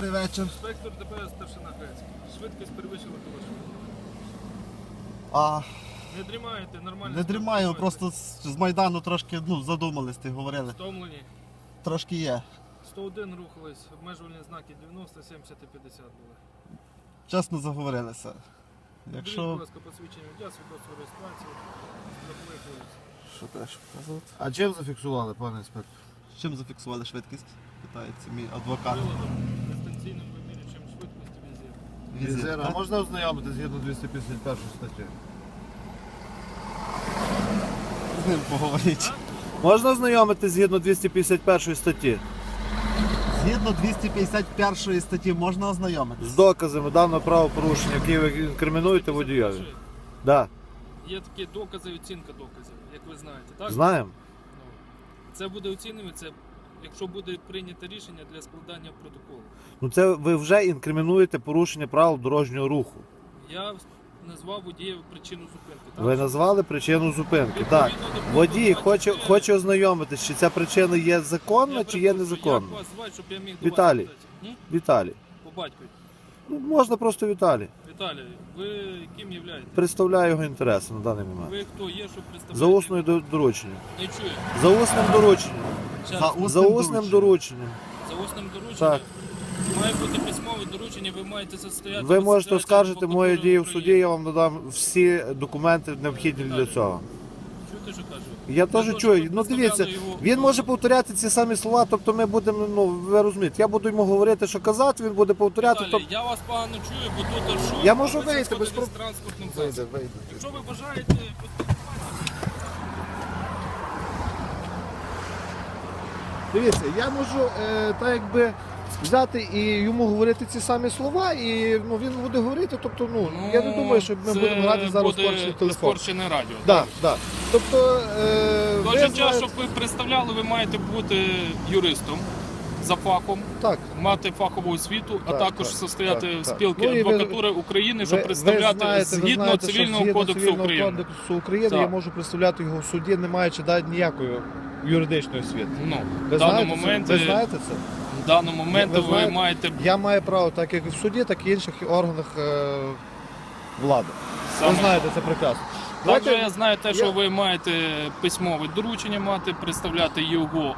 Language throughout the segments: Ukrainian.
Добрий вечір. Інспектор ДПС старшина Грецький. Швидкість перевищила коло А, Не дрімаєте, нормально. не дрімаю, спілкуєтесь? просто з з Майдану трошки ну, задумались, ти говорили. Втомлені. Трошки є. 101 рухались, обмежувальні знаки 90, 70 і 50 були. Чесно заговорилися. Дивіть, Якщо. будь ласка, посвідчення водія, свідоцтво реєстрації. страховий поліс. Що теж показувати? А чим зафіксували, пане інспектор? Чим зафіксували швидкість? Питається мій адвокат. Приладом візір. А можна ознайомитися згідно 251 статті? З ним поговоріть. Можна ознайомитися згідно 251 статті Згідно 251 статті можна ознайомитися? з доказами даного правопорушення, які ви інкримінуєте водієві. Да. Є такі докази, оцінка доказів, як ви знаєте, так? Знаємо. Ну, Це буде оцінюватися, якщо буде прийнято рішення для складання протоколу. Ну це ви вже інкримінуєте порушення правил дорожнього руху. Я назвав водієві причину зупинки. Так? Ви назвали причину зупинки. Відповідно Так. до пункту Водій хоче, 24, хоче ознайомитись, чи ця причина є законна, я чи є перепрошую, незаконна. Як вас звати, щоб я міг до Віталій. вас? Віталій. По батькові. Ну, можна просто Віталій. Віталій, ви ким являєтесь? Представляю його інтереси на даний момент. Ви хто є, що представляєте? За усною до- дорученням. Не чую. За усним дорученням. За усним За усним дорученням. За усним дорученням. Так. Має бути письмове доручення, ви маєте состояти. Ви можете оскаржити мої дії в суді, я вам надам всі документи необхідні для цього. Чуєте, що кажу? Я теж того, чую. щоб Ну дивіться, представляли його- він може повторяти ці самі слова, тобто ми будемо, ну ви розумієте, я буду йому говорити, що казати, він буде повторяти. Віталій, Тобто... я вас погано чую, бо тут шум. Я можу вийти, без проб- з транспортним засобом. вийде. Якщо ви бажаєте, поспілкуватися, Дивіться, я можу е, так якби взяти і йому говорити ці самі слова, і ну, він буде говорити. Тобто, ну, я не думаю, що ми це будемо грати зараз буде скорчений телефон. скорчене радіо. Да, да. Тобто, е, ви життя, знаєте- щоб ви представляли, ви маєте бути юристом за фахом, так, мати фахову освіту, а Так, також так, состояти так, в так. спілки Ну, адвокатури України, щоб ви- представляти ви знаєте, ви згідно знаєте, цивільного згідно кодексу Цивільного України. кодексу України Так. я можу представляти його в суді, не маючи да, ніякої юридичної освіти. Ну, Ви знаєте це? Ви знаєте це? в даному моменті Ви ви, знаєте, маєте Я маю право, так як в суді, так і в інших органах е, влади. саме Ви знаєте це прекрасно. Також Давайте- я знаю те, що я- ви маєте письмове доручення мати, представляти його.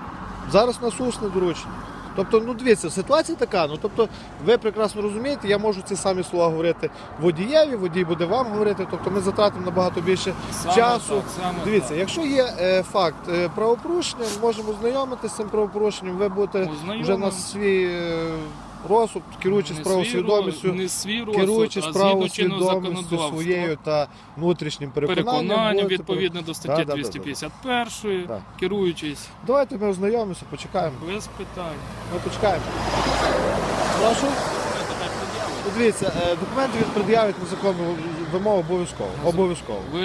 Зараз на усне доручення. Тобто, ну дивіться, ситуація така. Ну тобто, ви прекрасно розумієте, я можу ці самі слова говорити водієві, водій буде вам говорити. Тобто ми затратимо набагато більше Саме часу. так, саме Дивіться, так. якщо є е, факт е, правопорушення, ми можемо знайомитися з цим правопорушенням. Ви будете вже на свій е, розсуд, керуючись Не правою свідомістю, не свій розсуд, керуючись а правою свідомістю своєю та внутрішнім переконанням. переконання відповідно до статті Да, да, да, да. Керуючись Давайте ми ознайомимося, почекаємо. без питань. Ми почекаємо. Прошу. Давайте так пред'явите. Ну, Дивіться, е, документи він пред'явить на законну вимогу обов'язково. Обов'язково. Ви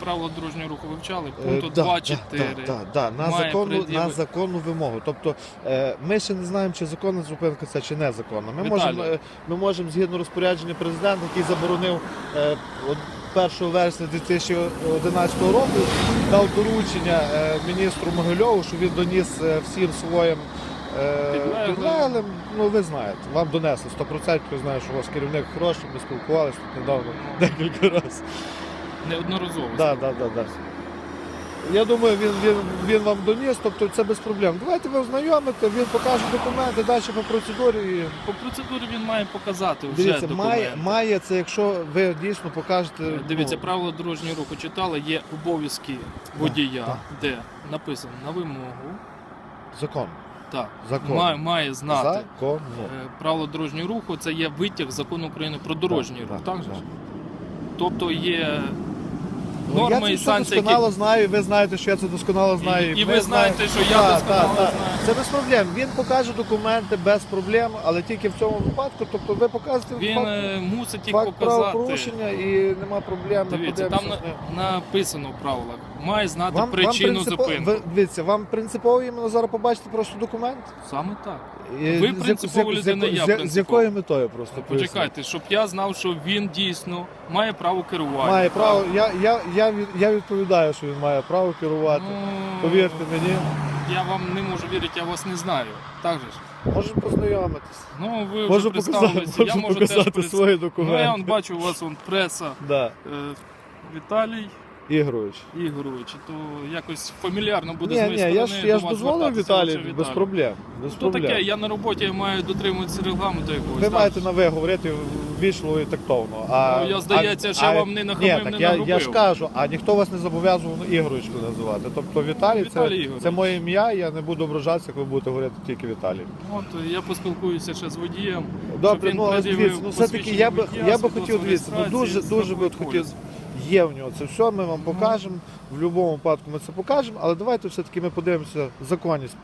правила дорожнього руху вивчали? Е, Пункту да, 2.4. да, да, да, на, має законну, на законну вимогу. Тобто е, ми ще не знаємо, чи законна зупинка це чи незаконна. Ми Віталій. можемо, е, ми можемо згідно розпорядження президента, який заборонив е, от 1 вересня 2011 року, дав доручення е, міністру Могильову, що він доніс е, всім своїм. Е, Підлеглим. Підлеглим, ну ви знаєте, вам донесли 100%, я знаю, що у вас керівник хороший, ми спілкувалися тут недавно декілька разів. Неодноразово. Да, да, да, да. Я думаю, він, він, він вам доніс, тобто це без проблем. Давайте ви ознайомите, він покаже документи, далі по процедурі. і- По процедурі він має показати вже Дивіться, документи. має, має це, якщо ви дійсно покажете. Дивіться, ну, правила дорожнього руху читали, є обов'язки водія, так. де написано на вимогу. закон. Так, Закон. має, має знати. Закону. Е, Правила дорожнього руху це є витяг закону України про дорожній рух. Так, же ж? Тобто є норми я це санкції, досконало які знаю, і ви знаєте, що я це досконало знаю. І- і ви знаєте, що я Так, досконало так, так. знаю. Це без проблем. Він покаже документи без проблем, але тільки в цьому випадку. Тобто ви покажете він факт, е, мусить їх факт показати. правопорушення і нема проблем. Дивіться, там ним. написано в правилах. Має знати Вам, причину вам принципо- зупинки. ви- дивіться, вам принципово іменно зараз побачити просто документ? Саме так. Ви принципова з людина, я з З якою метою просто? Почекайте, щоб я знав, що він дійсно має право керування. Має право, я, я, я, я відповідаю, що він має право керувати. Ну, Повірте мені. Я вам не можу вірити, я вас не знаю. Так же ж? Можемо познайомитись. Ну, ви вже Можу представилися, показати, я можу показати теж свої Ну, документи. я вон бачу, у вас вон преса Да. е, Віталій Ігорович. Ігорович, то якось фамільярно буде Ні, з ні, моєї я ж, я до ж вас дозволив звертатися, Віталію лише без проблем. Без То проблем. таке, я на роботі я маю дотримуватися регламенту якогось. Ви так? маєте на ви говорити ввічливо і тактовно. А, Ну, я, здається, що вам не нахамив, ні, так не я, я нагрубив. ж кажу, а ніхто вас не зобов'язував Ігоровичку називати. Тобто Віталій, Віталій це, Ігорович. це моє ім'я, і я не буду ображатися, як ви будете говорити тільки Віталій. От я поспілкуюся ще з водієм. Добре, ну але дивіться, ну все-таки я би я би хотів дивитися, ну дуже дуже би от хотів. Є в нього це все, ми вам покажемо. В будь-якому випадку ми це покажемо, але давайте все-таки ми подивимося законність.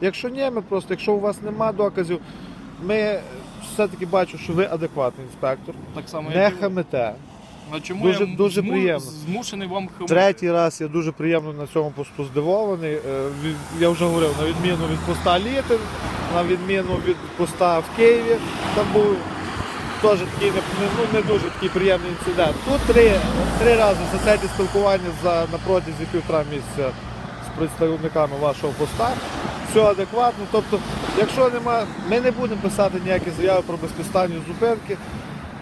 Якщо ні, ми просто, якщо у вас нема доказів, ми все-таки бачу, що ви адекватний інспектор, Так само, не як і ви. хамите. А чому Дуже- я дуже зму- приємно. змушений вам хамити? Третій раз я дуже приємно на цьому посту здивований. Е, від- Я вже говорив, на відміну від поста Літин, на відміну від поста в Києві, там був теж такий ну, не дуже такий приємний інцидент. Тут три, три рази це спілкування за, на протязі півтора місяця з представниками вашого поста. Все адекватно. Тобто, якщо нема, ми не будемо писати ніякі заяви про безпідставні зупинки.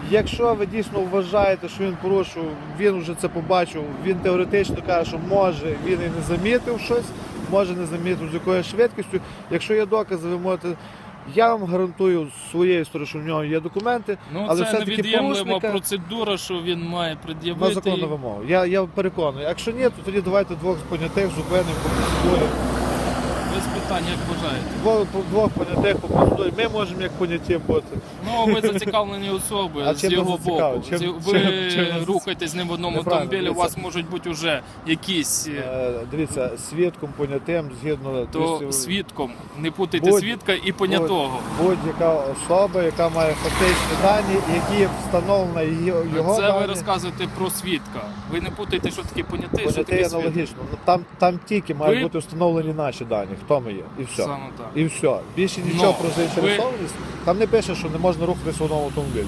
Якщо ви дійсно вважаєте, що він порушив, він вже це побачив, він теоретично каже, що може він і не замітив щось, може не замітив з якою швидкістю. Якщо є докази, ви можете. Я вам гарантую з своєї сторони, що в нього є документи, Ну, але це все-таки невід'ємлива порушника процедура, що він має на пред'явити. законну вимогу. Я, я переконаний. Якщо ні, то тоді давайте двох понятих зупинимо по процедурі. Питань, як бажаєте. Двох, двох понятих по. Ми можемо як поняті бути. Ну, ви зацікавлені особи А з чим його нас боку. Чим- Ви чим- чим нас- рухаєтесь з ним в одному Неправильно, автомобілі, у дивіться. вас можуть бути вже якісь. е, Е, Дивіться, свідком понятим згідно То 200 свідком. Не путайте Будь- свідка і понятого. будь-яка особа, яка має фактичні дані, які встановлена її- його Це дані, ви розказуєте про свідка. Ви не путайте, що таке понятий, що понятий таке свідок. аналогічно. Ну, Там, там тільки мають Ви- бути встановлені наші дані, хто ми є, і все. Саме так. І все. Більше нічого Но про заінтересованість. Там не пише, що не можна рухатися в одному автомобілі.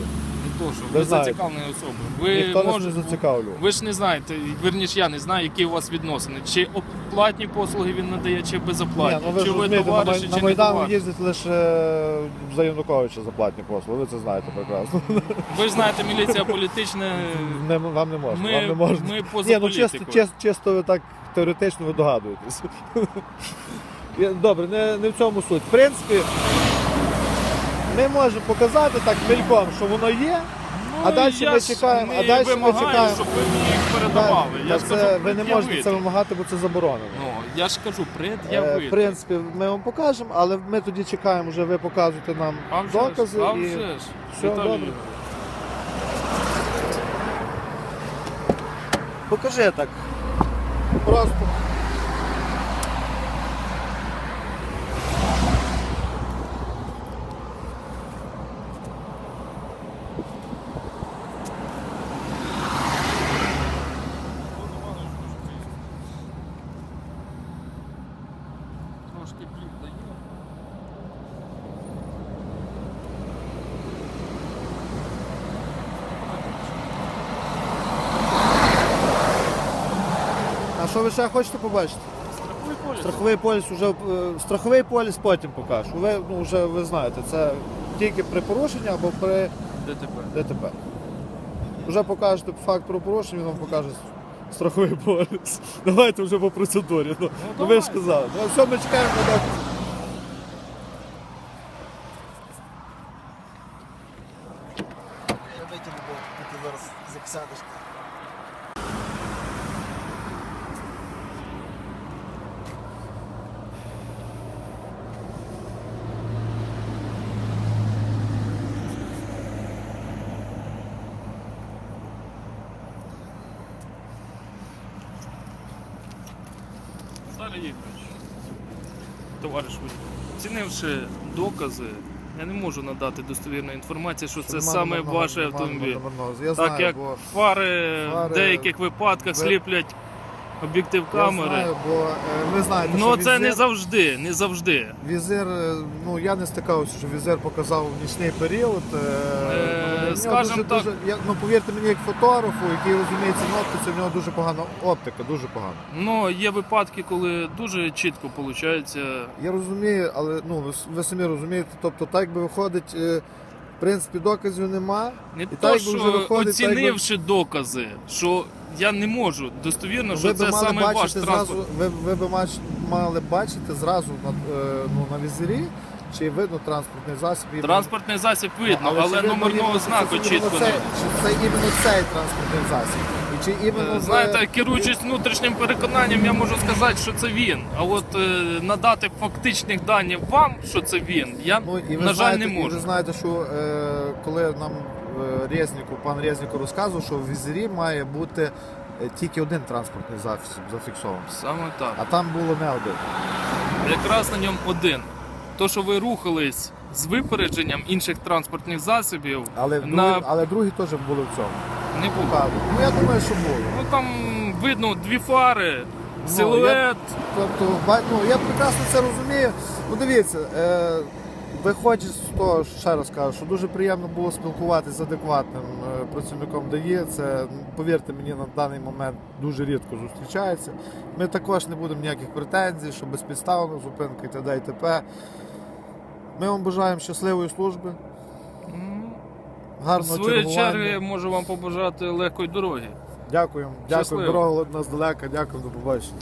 Не то, що Ви знаєте. зацікавлені особи. Ви Ніхто нас може- не зацікавлює. Ви ж не знаєте, верніше я не знаю, які у вас відносини. Чи оплатні послуги він надає, чи безоплатні. Ні, ну ви чи ви розумієте, на, товариші, Май- чи на не Майдан товариші. їздять лише е, за Януковича за платні послуги, ви це знаєте прекрасно. Ви ж знаєте, міліція політична. Не, вам не можна. Ми, вам не можна. ми поза Ні, ну чисто, політикою. чисто, чисто ви так теоретично ви догадуєтесь. Я- Добре, не, не в цьому суть. В принципі, ми можемо показати так мельком, що воно є. а далі Ну, ми чекаємо, а далі ми чекаємо. щоб ви мені їх передавали. Та Я ж це, кажу, ви не можете це вимагати, бо це заборонено. Ну, я ж кажу, Е. В принципі, ми вам покажемо, але ми тоді чекаємо, вже ви показуєте нам А вже ж, докази. а і... ж. все Віталій добре. Покажи так. Просто. Що ви ще хочете побачити? Страховий поліс. Страховий поліс вже е, страховий поліс потім покажу. Ви ну вже ви знаєте, це тільки при порушенні або при ДТП. ДТП. Вже покажете факт про порушення, він вам покаже страховий поліс. Давайте вже по процедурі. Ну, ну, ви ж казали. Ну, все, ми чекаємо на докази. Я витягну, бо ти зараз заксадиш. Віталій товариш оцінивши докази, я не можу надати достовірної інформації, що це Нема саме ваш нема автомобіль. Я Так знаю, як бо фари, фари- в деяких випадках ви- сліплять об'єктив Я камери. знаю, бо е, ви знаєте, Ну що це візир, не завжди, не завжди. візир, е, ну я не стикався, що візир показав в нічний період. е, Е, скажем дуже, так. дуже, я, ну повірте мені, як фотографу, який розуміється на оптиці, в нього дуже погана оптика, дуже погана. Ну, є випадки, коли дуже чітко виходить. Я розумію, але ну ви, с- ви самі розумієте, тобто так якби виходить, е, в принципі, доказів нема. Не і то, так, що вже виходить, так оцінивши докази, що я не можу достовірно, що це саме ваш транспорт. ви, ви би мали бачити зразу на, е, ну, на візирі, чи видно транспортний засіб. Транспортний засіб видно, але, але, номерного знаку чітко не Чи це іменно цей транспортний засіб? І чи іменно Е, Знаєте, керуючись внутрішнім переконанням, я можу сказати, що це він. А от е, надати фактичних даних вам, що це він, я Ну, і ви на жаль знаєте, не І можу. ви знаєте, що е, коли нам е, Резніку, пан Резніку розказував, що в візирі має бути е, тільки один транспортний засіб зафіксований. Саме так. А там було не один. Якраз на ньому один. То, що ви рухались з випередженням інших транспортних засобів, Але, на другі, але другі теж були в цьому. Не було. Ну я думаю, що було. Ну там видно дві фари, Ну, силует. Тобто, ба- ну, я прекрасно це розумію. Ну дивіться, е, виходить з того, що ще раз кажу, що дуже приємно було спілкуватися з адекватним е, працівником ДАІ. Це, ну, повірте мені, на даний момент дуже рідко зустрічається. Ми також не будемо ніяких претензій, що безпідставно зупинка і т.д. і т.п. Ми вам бажаємо щасливої служби, М, гарного свою чергування. чергу можу вам побажати легкої дороги. Дякуємо. Дякую. Щасливо. Дорога у нас далека. Дякую, до побачення.